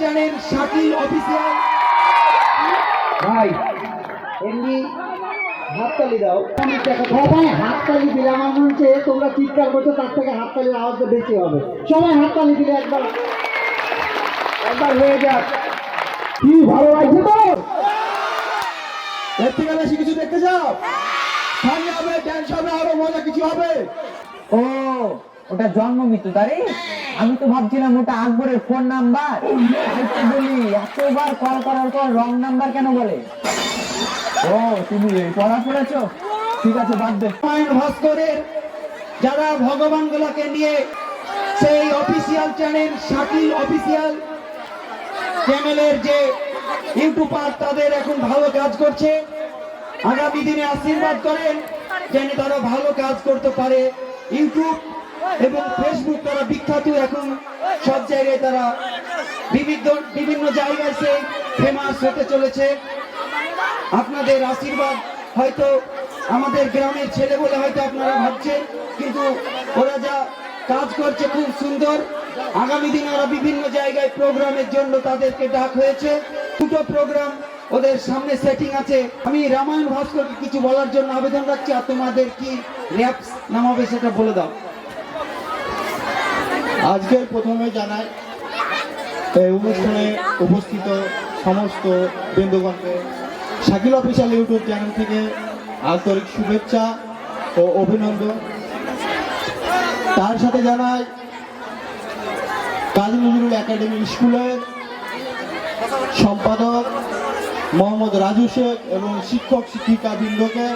Channel Shakil official ভাই, এমনি হাততালি দাও। সবাই হাততালি দিলে আমার মনে হচ্ছে তোমরা চিৎকার করছ, তার থেকে হাততালির আওয়াজটা বেশি হবে। সবাই হাততালি দিলে একবার একবার হয়ে যাক। কি ভালো লাগছে তো? এর থেকে বেশি কিছু দেখতে চাও? সামনে হবে ড্যান্স হবে, আরও মজা, কিছু হবে। ও ওটা জন্ম মৃত্যু, তারে? আমি তো ভাবছিলাম ওটা আকবরের ফোন নাম্বার বলি, এতবার কল করার পর রং নাম্বার কেন বলে? ও, তুমি এই পড়া পড়েছো ঠিক আছে, বাদ দে। ভাস্করের যারা ভগবান গুলাকে নিয়ে সেই অফিসিয়াল চ্যানেল শাকিল অফিসিয়াল চ্যানেলের যে ইউটিউবার তাদের এখন ভালো কাজ করছে। আগামী দিনে আশীর্বাদ করেন, যেন তারা ভালো কাজ করতে পারে। ইউটিউব এবং ফেসবুক তারা বিখ্যাত, এখন সব জায়গায় তারা বিভিন্ন বিভিন্ন জায়গায় সে ফেমাস হতে চলেছে। আপনাদের আশীর্বাদ হয়তো আমাদের গ্রামের ছেলে বলে হয়তো আপনারা ভাবছেন, কিন্তু ওরা যা কাজ করছে খুব সুন্দর। আগামী দিনে ওরা বিভিন্ন জায়গায় প্রোগ্রামের জন্য তাদেরকে ডাক হয়েছে। দুটো প্রোগ্রাম ওদের সামনে সেটিং আছে। আমি রামায়ণ ভাস্করকে কিছু বলার জন্য আবেদন রাখছি, আর তোমাদের কি র্যাপস নামাবে সেটা বলে দাও। আজকের প্রথমে জানাই, এই অনুষ্ঠানে উপস্থিত সমস্ত বৃন্দগণকে শাকিল অফিসিয়াল ইউটিউব চ্যানেল থেকে আন্তরিক শুভেচ্ছা ও অভিনন্দন। তার সাথে জানাই, কাজী নজরুল একাডেমি স্কুলের সম্পাদক মোহাম্মদ রাজু শেখ এবং শিক্ষক শিক্ষিকা বৃন্দকে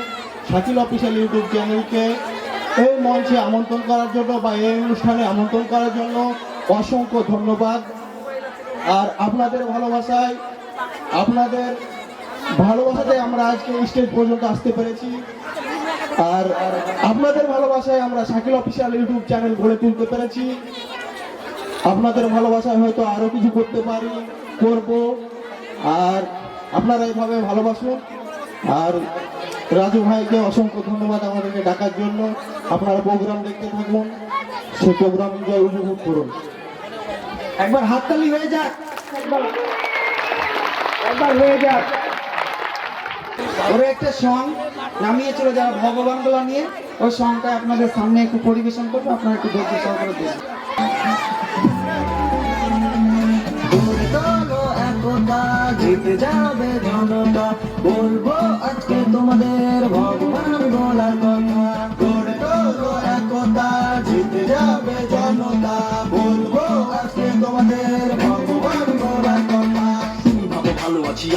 শাকিল অফিসিয়াল ইউটিউব চ্যানেলকে এই মঞ্চে আমন্ত্রণ করার জন্য বা এই অনুষ্ঠানে আমন্ত্রণ করার জন্য অসংখ্য ধন্যবাদ। আর আপনাদের ভালোবাসায়, আপনাদের ভালোবাসাতে আমরা আজকে স্টেজ পর্যন্ত আসতে পেরেছি। আর আপনাদের ভালোবাসায় আমরা শাকিল অফিসিয়াল ইউটিউব চ্যানেল গড়ে তুলতে পেরেছি। আপনাদের ভালোবাসায় হয়তো আরও কিছু করতে পারি, করব। আর আপনারা এইভাবে ভালোবাসুন। আর রাজু ভাইকে অসংখ্য ধন্যবাদ আমাদেরকে ডাকার জন্য। আপনারা প্রোগ্রাম দেখতে থাকুন। সেই প্রোগ্রাম এনজয় উপভোগ করুন। একবার হাততালি হয়ে যাক। একবার হয়ে যাক। ওরা একটা সং নামিয়েছিল যারা ভগবানগুলা নিয়ে। ওই সংটা আপনাদের সামনে একটু পরিবেশন করব। আপনারা একটু ধৈর্য সহকারে জিতে যাবে বলব আজকে তোমাদের ভগবান বলার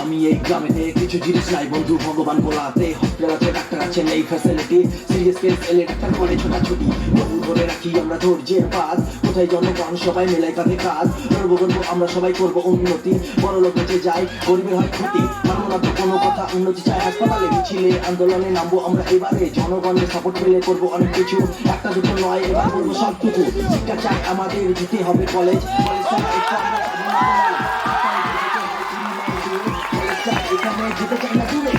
আমি এই গ্রামেতে কিছু জিনিস নাই বন্ধু, ভগবান বলাতে হসপিটাল আছে ডাক্তার আছে নেই ফ্যাসিলিটি সিরিয়াস কেস এলে ডাক্তার করে ছোটাছুটি। বহু ধরে রাখি আমরা ধৈর্যের পাত কোথায় জনগণ? সবাই মেলাই কাঁধে কাজ। করব করব আমরা সবাই করব উন্নতি। বড় লোক হচ্ছে যাই গরিবের হয় ক্ষতি। মানবো তো কোনো কথা, উন্নতি চাই। হাসপাতালে মিছিলে, আন্দোলনে নামবো আমরা এবারে। জনগণের সাপোর্ট পেলে করব অনেক কিছু। একটা দুটো নয়, এবার করব সব কিছু শিক্ষা চাই আমাদের যেতে হবে কলেজ কলেজ এখানে যেতে চাই না, দূরে।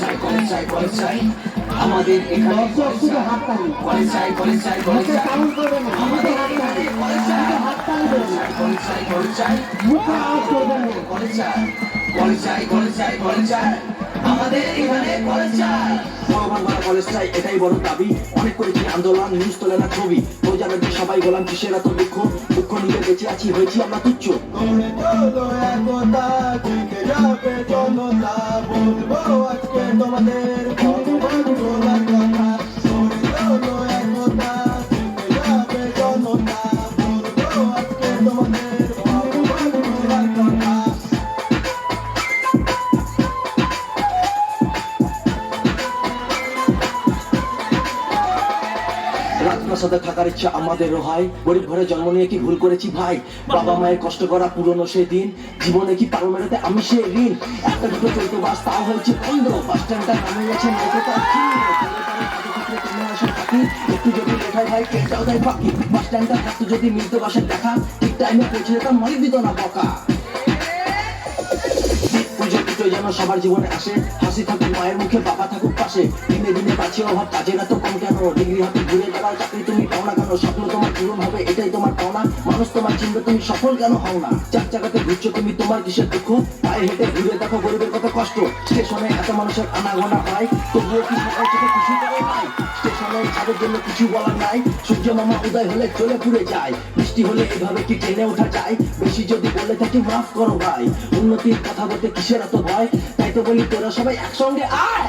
চাই কলেজ চাই কলেজ চাই আমাদের এখানে কলেজ চাই কলেজ চাই মুখে চাই আমাদের এখানে কলেজ চাই শুধু হাততালি দেবে কলেজ চাই কলেজ চাই মুখে আওয়াজ করবে না কলেজ চাই কলেজ চাই কলেজ চাই কলেজ চাই আমাদের এখানে কলেজ চাই ভগবান কলেজ চাই এটাই বড় দাবি অনেক করেছি আন্দোলন নিউজ তোলে না ছবি তো সবাই গোলাম কিসের এত দুঃখ দুঃখ নিয়ে বেঁচে আছি হয়েছি আমরা তুচ্ছ একতা যাবে জনতা বলব তোমাদের রাজপ্রাসাদে থাকার ইচ্ছা আমাদেরও হয়। গরিব ঘরে জন্ম নিয়ে কি ভুল করেছি ভাই? বাবা মায়ের কষ্ট করা পুরনো সেই দিন। জীবনে কি পারো মেটাতে আমি সে ঋণ? একটা দুটো চলতো বাস তাও হয়েছে বন্ধ। বাস স্ট্যান্ডটা নামে গেছে নৌকো তার কি? তোমরা আসো থাকি, একটু যদি লেখায় ভাই কেটাও দেয় ফাঁকি। বাস স্ট্যান্ডটা থাকতো যদি মিলতো বাসের দেখা ঠিক টাইমে পৌঁছে যেতাম মালিক দিত না বকা। পুজো যেন সবার জীবনে আসে। হাসি থাকুক, মায়ের মুখে বাবা থাকুক পাশে। দিনে দিনে বাঁচিয়ে অভাব কাজের এত কম কেন? ডিগ্রি হাতে ঘুরে বেড়াও, চাকরি তুমি পাও না কেন? স্বপ্ন তোমার পূরণ হবে, এটাই তোমার পাওনা। মানুষ তোমার চিনবে, তুমি সফল কেন হও না? চার চাকাতে ঘুরছো তুমি, তোমার কিসের দুঃখ? পায়ে হেঁটে ঘুরে দেখো গরিবের কত কষ্ট। স্টেশনে এত মানুষের আনাগোনা হয়, তবুও কি সকাল থেকে কিছু করে নাই? স্টেশনের ছাদের জন্য কিছু বলার নাই। সূর্য মামা উদয় হলে চলে পুড়ে যায়। বৃষ্টি হলে এভাবে কি ট্রেনে ওঠা যায়? বেশি যদি বলে থাকি, মাফ করো ভাই। উন্নতির কথা বলতে কিসের এত ভয়? তাই তো বলি, তোরা সবাই একসঙ্গে আয়।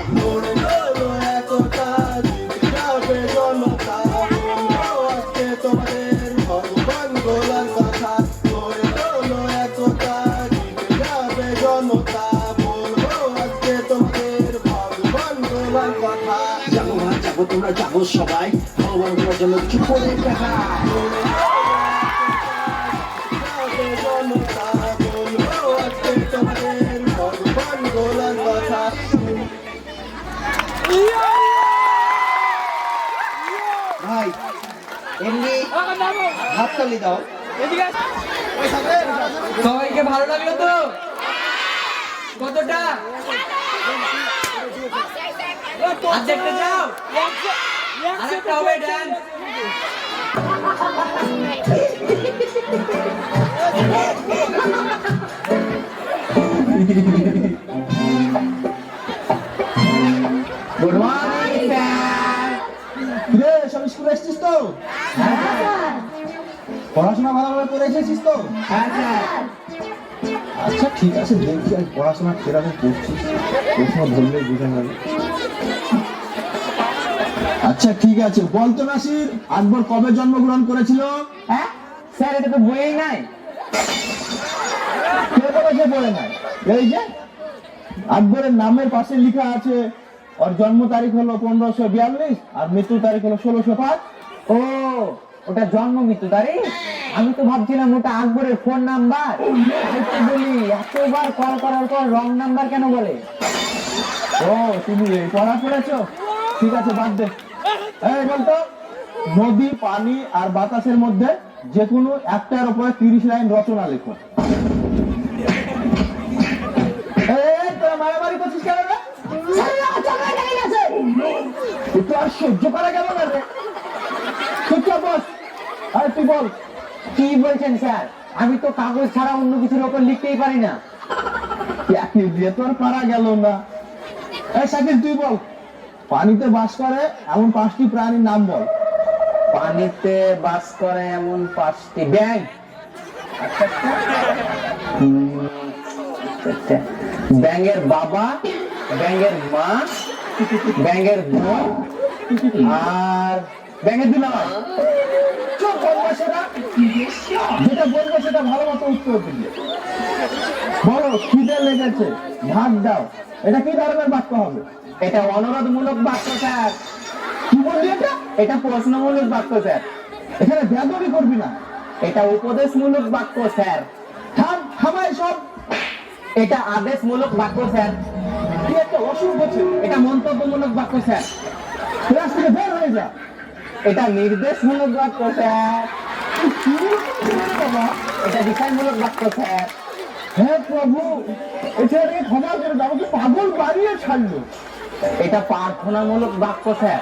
যাবে তোমরা যাব সবাই। ভগবান তোমার জন্য কিছু করে দেখায় হাততালি দাও। সবাইকে ভালো লাগল তো? কতটা? আর দেখতে যাও আরেকটা হবে ডান্স গুড মর্নিং স্যার রে সব স্কুলে এসেছিস তো? পড়াশোনা ভালোভাবে করে এসেছিস তো? হ্যাঁ আচ্ছা ঠিক আছে দেখছি আর পড়াশোনা কীরকম করছিস। প্রশ্ন ধরলেই বুঝে যাবে। আচ্ছা ঠিক আছে বল তো নাসির আকবর কবে জন্মগ্রহণ করেছিল? হ্যাঁ? স্যার এটা তো বইয়েই নাই। কে বলেছে নাই। এই যে আকবরের নামের পাশে লেখা আছে ওর জন্ম তারিখ হলো পনেরোশো বিয়াল্লিশ আর মৃত্যু তারিখ হলো ষোলোশো পাঁচ। ও ওটা জন্ম মৃত্যু তারিখ আমি তো ভাবছিলাম ওটা আকবরের ফোন নাম্বার বলি এতবার কল করার পর রং নাম্বার কেন বলে? ও তুমি এই পড়া পড়েছো? ঠিক আছে বাদ দে। এই বলতো নদী পানি আর বাতাসের মধ্যে যে কোনো একটার উপরে তিরিশ লাইন রচনা লেখো। তোরা মারামারি করছিস কেন রে? আর সহ্য করা গেল না রে। তুই বল কি বলছেন স্যার? আমি তো কাগজ ছাড়া অন্য কিছুর ওপর লিখতেই পারি না। একই দিয়ে তোর পারা গেল না। এই শাকিল তুই বল পানিতে বাস করে এমন পাঁচটি প্রাণীর নাম বল। পানিতে বাস করে এমন পাঁচটি ব্যাং ব্যাঙের বাবা ব্যাঙের মা ব্যাঙের বোন আর ব্যাঙের দিলাম চুপ যেটা বলব সেটা ভালো মতো উত্তর দিবে। বলো খিদে লেগেছে ভাত দাও। এটা কি ধরনের বাক্য হবে? এটা অনুরোধমূলক বাক্য স্যার। কি বললি এটা? এটা প্রশ্নমূলক বাক্য স্যার। এখানে বেদবি করবি না। এটা উপদেশমূলক বাক্য স্যার। থাম থামাই সব। এটা আদেশমূলক বাক্য স্যার। কি একটা অসুখ হচ্ছে এটা মন্তব্যমূলক বাক্য স্যার। ক্লাস থেকে বের হয়ে যা। এটা নির্দেশমূলক বাক্য, স্যার। এটা বিষয়মূলক বাক্য, স্যার। হে প্রভু এছাড়া ক্ষমা করে আমাকে পাগল বাড়িয়ে ছাড়লো। এটা প্রার্থনামূলক বাক্য, স্যার।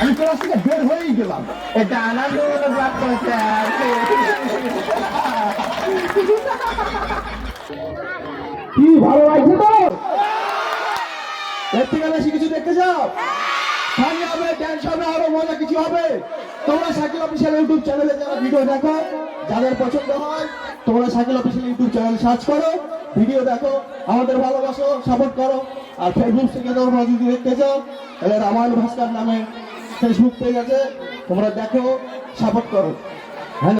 আমি থেকে বের হয়েই গেলাম। এটা আনন্দমূলক বাক্য, স্যার। কি ভালো লাগছে তো এর কিছু দেখতে চাও? ফানি হবে ড্যান্স হবে, আরও মজা কিছু হবে। তোমরা সাইকেল অফিসিয়াল ইউটিউব চ্যানেলে যারা ভিডিও দেখো, যাদের পছন্দ হয়, তোমরা cycle official YouTube channel search করো, ভিডিও দেখো, আমাদের ভালোবাসো সাপোর্ট করো। আর ফেসবুক থেকে তোমরা যদি দেখতে চাও, তাহলে রামায়ণ ভাস্কর নামে ফেসবুক পেজ আছে, তোমরা দেখো সাপোর্ট করো।